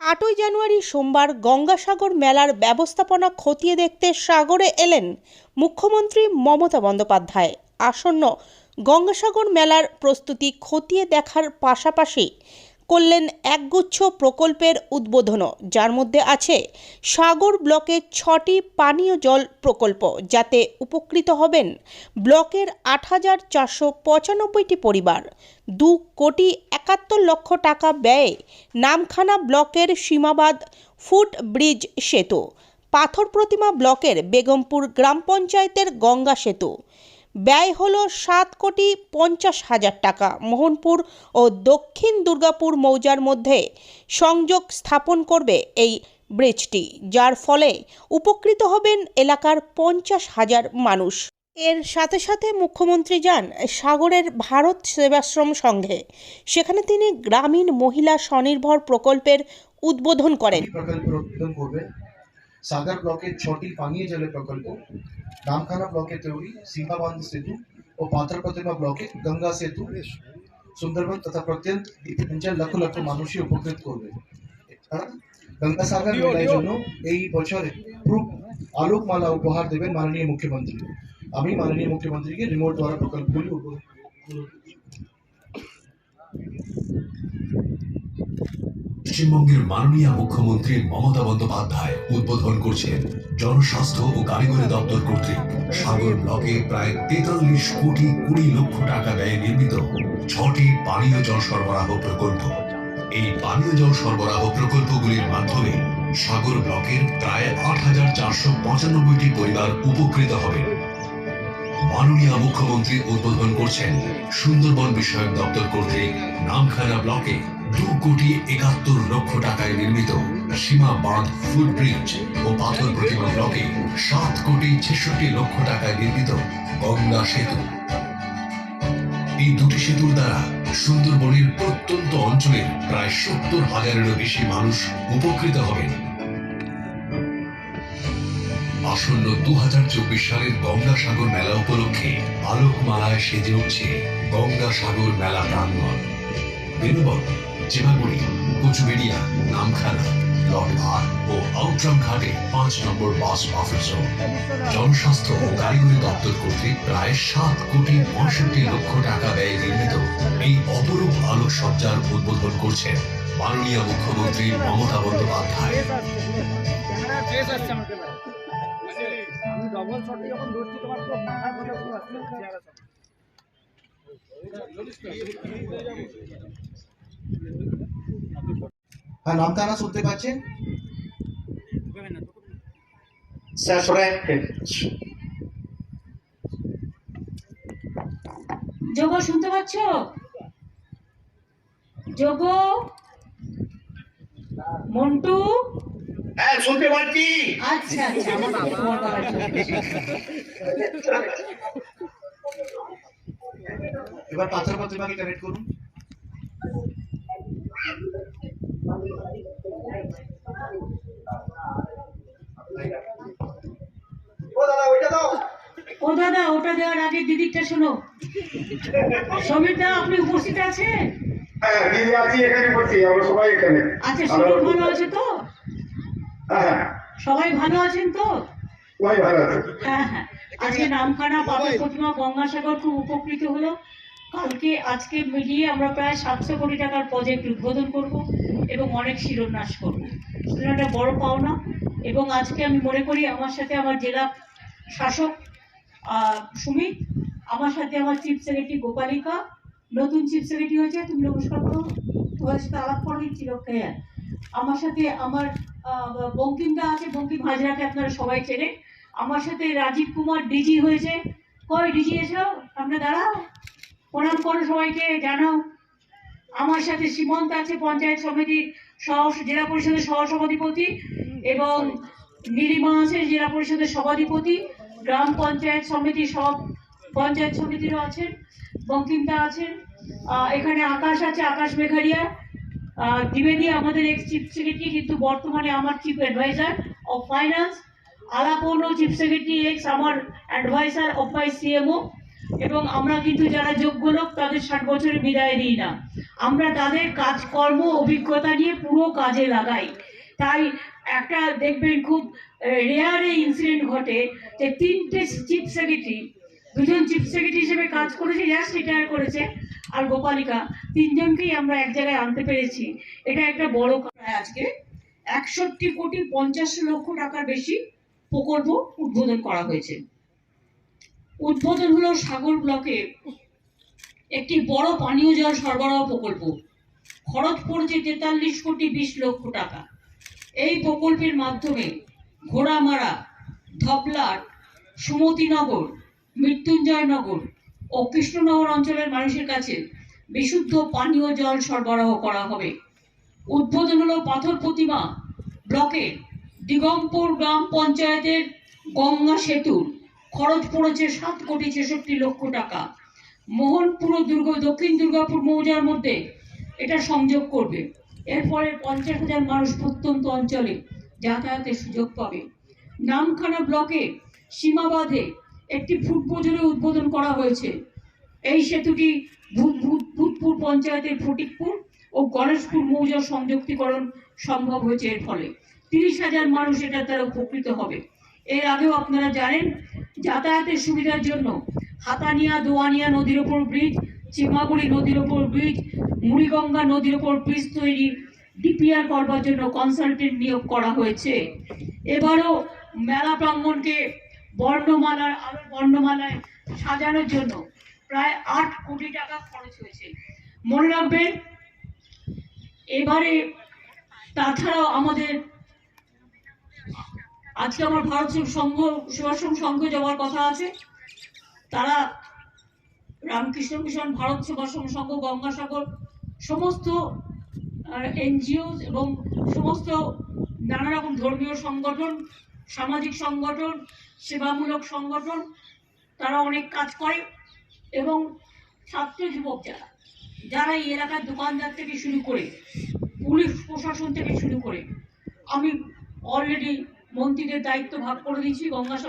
আটই জানুয়ারি সোমবার গঙ্গাসাগর মেলার ব্যবস্থাপনা খতিয়ে দেখতে সাগরে এলেন মুখ্যমন্ত্রী মমতা বন্দ্যোপাধ্যায়। আসন্ন গঙ্গাসাগর মেলার প্রস্তুতি খতিয়ে দেখার পাশাপাশি করলেন একগুচ্ছ প্রকল্পের উদ্বোধনও, যার মধ্যে আছে সাগর ব্লকের ছটি পানীয় জল প্রকল্প, যাতে উপকৃত হবেন ব্লকের আট হাজার চারশো পঁচানব্বইটি পরিবার। দু কোটি একাত্তর লক্ষ টাকা ব্যয়ে নামখানা ব্লকের সীমাবাদ ফুট ব্রিজ সেতু, পাথর প্রতিমা ব্লকের বেগমপুর গ্রাম পঞ্চায়েতের গঙ্গা সেতু ব্যয় হল সাত কোটি পঞ্চাশ হাজার টাকা। মোহনপুর ও দক্ষিণ দুর্গাপুর মৌজার মধ্যে সংযোগ স্থাপন করবে এই ব্রিজটি, যার ফলে উপকৃত হবেন এলাকার পঞ্চাশ হাজার মানুষ। এর সাথে সাথে মুখ্যমন্ত্রী যান সাগরের ভারত সেবাশ্রম সংঘে। সেখানে তিনি গ্রামীণ মহিলা স্বনির্ভর প্রকল্পের উদ্বোধন করেন। সাগর ব্লকের ছটি পানীয় জলের প্রকল্প ব্লকে তৈরি সীমাবান্ধ সেতু ও পাথর প্রতিমা ব্লকে গঙ্গা সেতু সুন্দরবন তথা প্রত্যন্ত অঞ্চল লক্ষ লক্ষ মানুষই উপকৃত করবে গঙ্গাসাগর মেলার জন্য এই বছরে আলোকমালা উপহার দেবেন মাননীয় মুখ্যমন্ত্রী আমি মাননীয় মুখ্যমন্ত্রীকে রিমোট দ্বারা প্রকল্পগুলি পশ্চিমবঙ্গের মাননীয় মুখ্যমন্ত্রী মমতা বন্দ্যোপাধ্যায় উদ্বোধন করছেন জনস্বাস্থ্য ও কারিগরি দপ্তর কর্তৃক। সাগর ব্লকে প্রায় তেতাল্লিশ কোটি কুড়ি লক্ষ টাকা ব্যয়ে নির্মিত ছটি পানীয় জল সরবরাহ প্রকল্প। এই পানীয় জল সরবরাহ প্রকল্পগুলির মাধ্যমে সাগর ব্লকের প্রায় আট হাজার চারশো পঁচানব্বইটি পরিবার উপকৃত হবে। মাননীয় মুখ্যমন্ত্রী উদ্বোধন করছেন সুন্দরবন বিষয়ক দপ্তর কর্তৃক নামখানা ব্লকে দু কোটি একাত্তর লক্ষ টাকায় নির্মিত সীমা বাঁধ ফুট ব্রিজ ও পাথর প্রতিমা ব্লকে সাত কোটি ছেষট্টি লক্ষ টাকায় নির্মিত গঙ্গা সেতু। এই দুটি সেতুর দ্বারা সুন্দরবনের প্রত্যন্ত অঞ্চলের প্রায় সত্তর হাজারেরও বেশি মানুষ উপকৃত হবেন। আসন্ন দু হাজার চব্বিশ সালের গঙ্গাসাগর মেলা উপলক্ষে আলোকমালায় সেজে উঠছে গঙ্গাসাগর মেলা প্রাঙ্গণ। চেমাগুড়ি কোচবেড়িয়া নামখানা লট ও আউটরাম ঘাটে পাঁচ নম্বর বাস অফিস রোড জনস্বাস্থ্য ও কারিগরি দপ্তর কর্তৃক প্রায় সাত কোটি পঁয়ষট্টি লক্ষ টাকা ব্যয়ে নির্মিত এই অপরূপ আলোকসজ্জার উদ্বোধন করছেন মাননীয় মুখ্যমন্ত্রী মমতা বন্দ্যোপাধ্যায়। আমি ডবল শটে যখন ধরছি তোমার পুরো মাথা ধরে পুরো আসছে হ্যাঁ নামখানা শুনতে পাচ্ছেন? যোগ শুনতে পাচ্ছ? যোগ? মন্টু? হ্যাঁ শুনতে পাচ্ছি। আচ্ছা আচ্ছা। এবার পাথর প্রতিমাকে কানেক্ট করুন। ও দাদা ওটা দেওয়ার আগে দিদিরটা শোনো। সমীর দা আপনি উপস্থিত আছেন? হ্যাঁ আচ্ছা শরীর ভালো আছে। তো? হ্যাঁ সবাই ভালো আছেন তো? হ্যাঁ হ্যাঁ। আজকে নামখানা প্রতিমা গঙ্গাসাগর খুব উপকৃত হলো। কালকে, আজকে মিলিয়ে আমরা প্রায় সাতশো কোটি টাকার প্রজেক্ট উদ্বোধন করব এবং অনেক শিরোন্যাস করব। সেটা একটা বড় পাওনা এবং আজকে আমি মনে করি আমার সাথে আমার জেলা শাসক সুমিত, আমার সাথে আমার চিফ সেক্রেটারি গোপালিকা, নতুন চিফ সেক্রেটারি হয়েছে, তুমি নমস্কার করো, তোমার সাথে আলাপ করে দিচ্ছি আমার সাথে আমার বঙ্কিমদা আছে, বঙ্কিম হাজরাকে আপনারা সবাই চেনে আমার সাথে রাজীব কুমার ডিজি হয়েছে। কই ডিজি এসো? সামনে দাঁড়াও। প্রণাম করো সবাইকে জানাও আমার সাথে সীমন্ত আছে পঞ্চায়েত সমিতির সহ জেলা পরিষদের সহসভাধিপতি এবং নীলিমা আছে জেলা পরিষদের সভাধিপতি গ্রাম পঞ্চায়েত সমিতি সব পঞ্চায়েত সমিতিরও আছেন বঙ্কিমদা আছেন এখানে আকাশ আছে আকাশ মেঘারিয়া দ্বিবেদী আমাদের এক্স চিফ সেক্রেটারি কিন্তু বর্তমানে আমার chief adviser of finance Alapan chief secretary ex আমার অ্যাডভাইসার অফ মাই সিএমও এবং আমরা কিন্তু যারা যোগ্য লোক, তাদের ষাট বছরে বিদায় দিই না। আমরা তাদের কাজকর্ম অভিজ্ঞতা নিয়ে পুরো কাজে লাগাই। তাই একটা দেখবেন খুব রেয়ারে ইনসিডেন্ট ঘটে যে তিনটে চিফ সেক্রেটারি দুজন চিফ সেক্রেটারি হিসেবে কাজ করেছে জাস্ট রিটায়ার করেছে। আর গোপালিকা, তিনজনকেই আমরা এক জায়গায় আনতে পেরেছি। এটা একটা বড় আজকে একষট্টি কোটি পঞ্চাশ লক্ষ টাকার বেশি প্রকল্প উদ্বোধন করা হয়েছে। উদ্বোধন হলো সাগর ব্লকে একটি বড় পানীয় জল সরবরাহ প্রকল্প। খরচ পড়েছে তেতাল্লিশ কোটি বিশ লক্ষ টাকা। এই প্রকল্পের মাধ্যমে ঘোড়ামারা ধপলাট সুমতিনগর, মৃত্যুঞ্জয়নগর ও কৃষ্ণনগর অঞ্চলের মানুষের কাছে বিশুদ্ধ পানীয় জল সরবরাহ করা হবে। উদ্বোধন হলো পাথর প্রতিমা ব্লকের দিগম্বর গ্রাম পঞ্চায়েতের গঙ্গা সেতুর খরচ পড়েছে সাত কোটি ছেষট্টি লক্ষ টাকা। মোহনপুর দুর্গ, দক্ষিণ দুর্গাপুর মৌজার মধ্যে এটা সংযোগ করবে। এর ফলে পঞ্চাশ হাজার মানুষ প্রত্যন্ত অঞ্চলে যাতায়াতের সুযোগ পাবে। নামখানা ব্লকে সীমাবাধে একটি ফুটবোজরে উদ্বোধন করা হয়েছে। এই সেতুটি ভূত- ভূত- ভূতপুর পঞ্চায়েতের ফটিকপুর ও গণেশপুর মৌজার সংযুক্তিকরণ সম্ভব হয়েছে এর ফলে। তিরিশ হাজার মানুষ এটার দ্বারা উপকৃত হবে। এর আগেও আপনারা জানেন যাতায়াতের সুবিধার জন্য হাতানিয়া, দোয়ানিয়া নদীর ওপর ব্রিজ চিমাগুড়ি নদীর ওপর ব্রিজ মুড়িগঙ্গা নদীর ওপর ব্রিজ তৈরি ডিপিআর করবার জন্য কনসালটেন্ট নিয়োগ করা হয়েছে। এবারও মেলা প্রাঙ্গণকে বর্ণমালার আলো বর্ণমালায় সাজানোর জন্য প্রায় আট কোটি টাকা খরচ হয়েছে। মনে রাখবেন, এবারে তাছাড়াও আমাদের আজকে আমার ভারত সংঘ সেবাশ্রম সংঘ যাওয়ার কথা আছে। তারা রামকৃষ্ণ মিশন, ভারত সেবাশ্রম সংঘ, গঙ্গাসাগর, সমস্ত এনজিও এবং সমস্ত নানা রকম ধর্মীয় সংগঠন, সামাজিক সংগঠন, সেবামূলক সংগঠন, তারা অনেক কাজ করে এবং ছাত্র যুবক যারা যারা এই এলাকার দোকানদার থেকে শুরু করে, পুলিশ প্রশাসন থেকে শুরু করে, আমি অলরেডি মন্ত্রীদের দায়িত্ব ভাগ করে দিয়েছি গঙ্গাসাগর